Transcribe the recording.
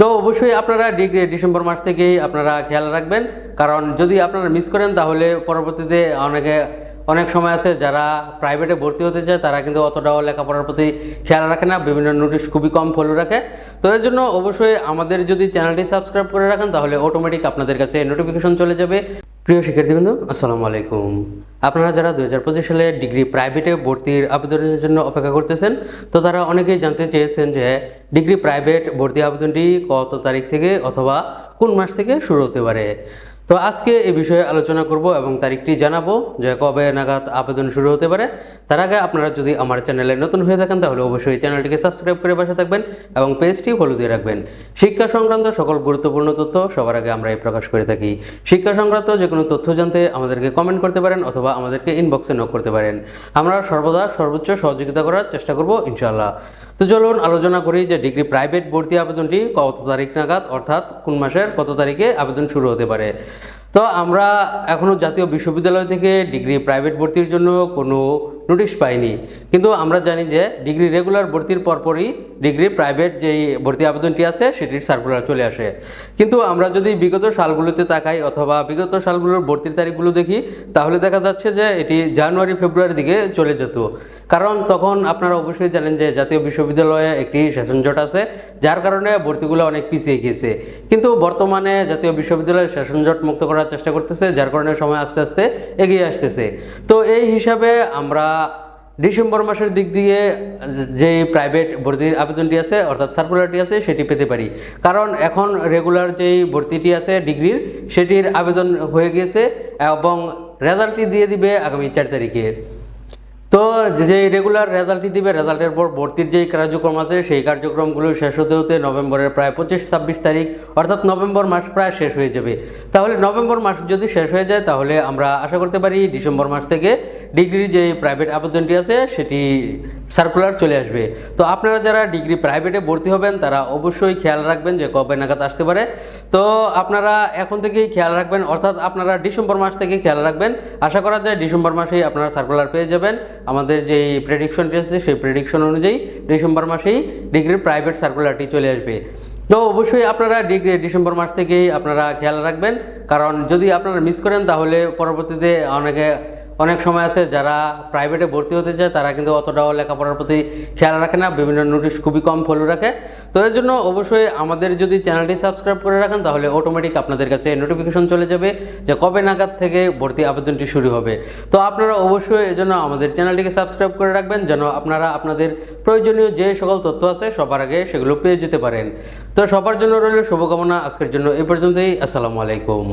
তো অবশ্যই আপনারা ডিগ্রি ডিসেম্বর মাস থেকেই আপনারা খেয়াল রাখবেন। কারণ যদি আপনারা মিস করেন, তাহলে পরবর্তীতে অনেকে, অনেক সময় আছে যারা প্রাইভেটে ভর্তি হতে চায়, তারা কিন্তু অতটাও লেখাপড়ার প্রতি খেয়াল রাখে না। বিভিন্ন নোটিশ খুবই কম ফলো রাখে। তো এর জন্য অবশ্যই আমাদের যদি চ্যানেলটি সাবস্ক্রাইব করে রাখেন, তাহলে অটোমেটিক আপনাদের কাছে নোটিফিকেশন চলে যাবে। প্রিয় শিক্ষার্থীবৃন্দ, আসসালামু আলাইকুম। আপনারা যারা দু হাজার পঁচিশ সালে ডিগ্রি প্রাইভেটে ভর্তির আবেদনের জন্য অপেক্ষা করতেছেন, তো তারা অনেকেই জানতে চেয়েছেন যে ডিগ্রি প্রাইভেট ভর্তি আবেদনটি কত তারিখ থেকে অথবা কোন মাস থেকে শুরু হতে পারে। তো আজকে এই বিষয়ে আলোচনা করব এবং তারিখটি জানাব যে কবে নাগাদ আবেদন শুরু হতে পারে। তার আগে আপনারা যদি আমার চ্যানেলে নতুন হয়ে থাকেন, তাহলে অবশ্যই চ্যানেলটিকে সাবস্ক্রাইব করে পাশে থাকবেন এবং পেজটি ফলো দিয়ে রাখবেন। শিক্ষা সংক্রান্ত সকল গুরুত্বপূর্ণ তথ্য সবার আগে আমরা এই প্রকাশ করে থাকি। শিক্ষা সংক্রান্ত যে কোনো তথ্য জানতে আমাদেরকে কমেন্ট করতে পারেন অথবা আমাদেরকে ইনবক্সে নক করতে পারেন। আমরা সর্বদা সর্বোচ্চ সহযোগিতা করার চেষ্টা করব, ইনশাআল্লাহ। তো চলুন আলোচনা করি যে ডিগ্রি প্রাইভেট ভর্তি আবেদনটি কত তারিখ নাগাদ, অর্থাৎ কোন মাসের কত তারিখে আবেদন শুরু হতে পারে। তো আমরা এখনও জাতীয় বিশ্ববিদ্যালয় থেকে ডিগ্রি প্রাইভেট ভর্তির জন্য কোনো নোটিশ পাইনি। কিন্তু আমরা জানি যে ডিগ্রি রেগুলার ভর্তির পরপরই ডিগ্রি প্রাইভেট যেই ভর্তি আবেদনটি আছে, সেটির সার্কুলার চলে আসে। কিন্তু আমরা যদি বিগত সালগুলোতে তাকাই অথবা বিগত সালগুলোর ভর্তির তারিখগুলো দেখি, তাহলে দেখা যাচ্ছে যে এটি জানুয়ারি, ফেব্রুয়ারির দিকে চলে যেত। কারণ তখন আপনারা অবশ্যই জানেন যে জাতীয় বিশ্ববিদ্যালয়ে একটি সেশন জট আছে, যার কারণে ভর্তিগুলো অনেক পিছিয়ে গিয়েছে। কিন্তু বর্তমানে জাতীয় বিশ্ববিদ্যালয়ের সেশন জট মুক্ত করার চেষ্টা করতেছে, যার কারণে সময় আস্তে আস্তে এগিয়ে আসতেছে। তো এই হিসাবে আমরা ডিসেম্বর মাসের দিক দিয়ে যে প্রাইভেট ভর্তির আবেদনটি আছে, অর্থাৎ সার্কুলারটি আছে, সেটি পেতে পারি। কারণ এখন রেগুলার যেই ভর্তিটি আছে ডিগ্রির, সেটির আবেদন হয়ে গিয়েছে এবং রেজাল্টটি দিয়ে দিবে আগামী চার তারিখে। তো যে রেগুলার রেজাল্টটি দিবে রেজাল্টের পর ভর্তির যেই কার্যক্রম আছে, সেই কার্যক্রমগুলো শেষ হতে হতে নভেম্বরের প্রায় পঁচিশ, ছাব্বিশ তারিখ, অর্থাৎ নভেম্বর মাস প্রায় শেষ হয়ে যাবে। তাহলে নভেম্বর মাস যদি শেষ হয়ে যায়, তাহলে আমরা আশা করতে পারি ডিসেম্বর মাস থেকে ডিগ্রির যে প্রাইভেট আবেদনটি আছে, সেটি সার্কুলার চলে আসবে। তো আপনারা যারা ডিগ্রি প্রাইভেটে ভর্তি হবেন, তারা অবশ্যই খেয়াল রাখবেন যে কবে নাগাদ আসতে পারে। তো আপনারা এখন থেকেই খেয়াল রাখবেন, অর্থাৎ আপনারা ডিসেম্বর মাস থেকে খেয়াল রাখবেন। আশা করা যায় ডিসেম্বর মাসেই আপনারা সার্কুলার পেয়ে যাবেন। আমাদের যেই প্রেডিকশনটি আছে, সেই প্রেডিকশন অনুযায়ী ডিসেম্বর মাসেই ডিগ্রির প্রাইভেট সার্কুলারটি চলে আসবে। তো অবশ্যই আপনারা ডিগ্রি ডিসেম্বর মাস থেকেই আপনারা খেয়াল রাখবেন। কারণ যদি আপনারা মিস করেন, তাহলে পরবর্তীতে অনেকে অনেক সময় আছে যারা প্রাইভেটে ভর্তি হতে চায়, তারা কিন্তু অতটাও লেখাপড়ার প্রতি খেয়াল রাখে না, বিভিন্ন নোটিশ খুবই কম ফলো রাখে। তো এর জন্য অবশ্যই আমাদের যদি চ্যানেলটি সাবস্ক্রাইব করে রাখেন, তাহলে অটোমেটিক আপনাদের কাছে নোটিফিকেশন চলে যাবে যে কবে নাগাদ থেকে ভর্তি আবেদনটি শুরু হবে। তো আপনারা অবশ্যই এজন্য আমাদের চ্যানেলটিকে সাবস্ক্রাইব করে রাখবেন, যেন আপনারা আপনাদের প্রয়োজনীয় যে সকল তথ্য আছে, সবার আগে সেগুলো পেয়ে যেতে পারেন। তো সবার জন্য রইল শুভকামনা, আজকের জন্য এই পর্যন্তই, আসসালামু আলাইকুম।